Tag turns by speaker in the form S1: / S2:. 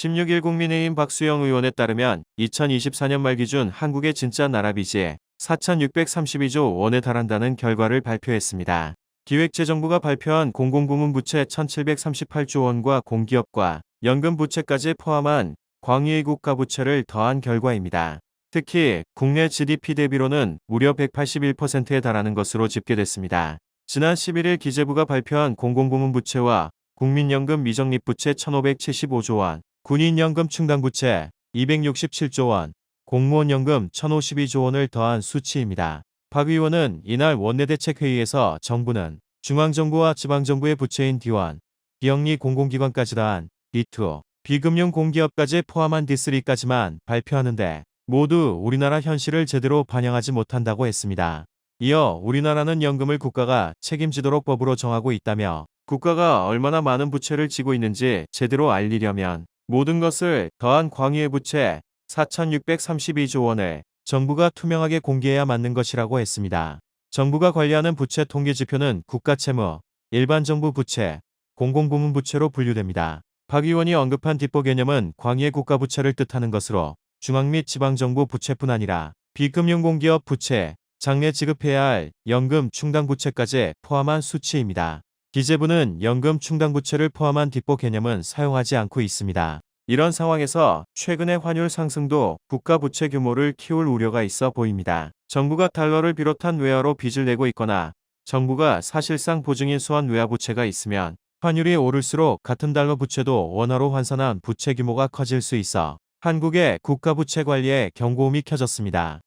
S1: 16일 국민의힘 박수영 의원에 따르면 2024년 말 기준 한국의 진짜 나라빚이 4,632조 원에 달한다는 결과를 발표했습니다. 기획재정부가 발표한 공공부문 부채 1,738조 원과 공기업과 연금 부채까지 포함한 광의의 국가 부채를 더한 결과입니다. 특히 국내 GDP 대비로는 무려 181%에 달하는 것으로 집계됐습니다. 지난 11일 기재부가 발표한 공공부문 부채와 국민연금 미적립 부채 1,575조 원, 군인연금 충당 부채 267조 원, 공무원연금 1,052조 원을 더한 수치입니다. 박 의원은 이날 원내대책회의에서 정부는 중앙정부와 지방정부의 부채인 D1, 비영리 공공기관까지 더한 D2, 비금융 공기업까지 포함한 D3까지만 발표하는데 모두 우리나라 현실을 제대로 반영하지 못한다고 했습니다. 이어 우리나라는 연금을 국가가 책임지도록 법으로 정하고 있다며 국가가 얼마나 많은 부채를 지고 있는지 제대로 알리려면 모든 것을 더한 광의의 부채 4,632조 원을 정부가 투명하게 공개해야 맞는 것이라고 했습니다. 정부가 관리하는 부채 통계 지표는 국가채무, 일반정부 부채, 공공부문 부채로 분류됩니다. 박 의원이 언급한 뒷보 개념은 광의의 국가부채를 뜻하는 것으로 중앙 및 지방정부 부채뿐 아니라 비금융공기업 부채, 장래 지급해야 할 연금 충당 부채까지 포함한 수치입니다. 기재부는 연금 충당 부채를 포함한 뒷보 개념은 사용하지 않고 있습니다. 이런 상황에서 최근의 환율 상승도 국가 부채 규모를 키울 우려가 있어 보입니다. 정부가 달러를 비롯한 외화로 빚을 내고 있거나 정부가 사실상 보증인 수한 외화 부채가 있으면 환율이 오를수록 같은 달러 부채도 원화로 환산한 부채 규모가 커질 수 있어 한국의 국가 부채 관리에 경고음이 켜졌습니다.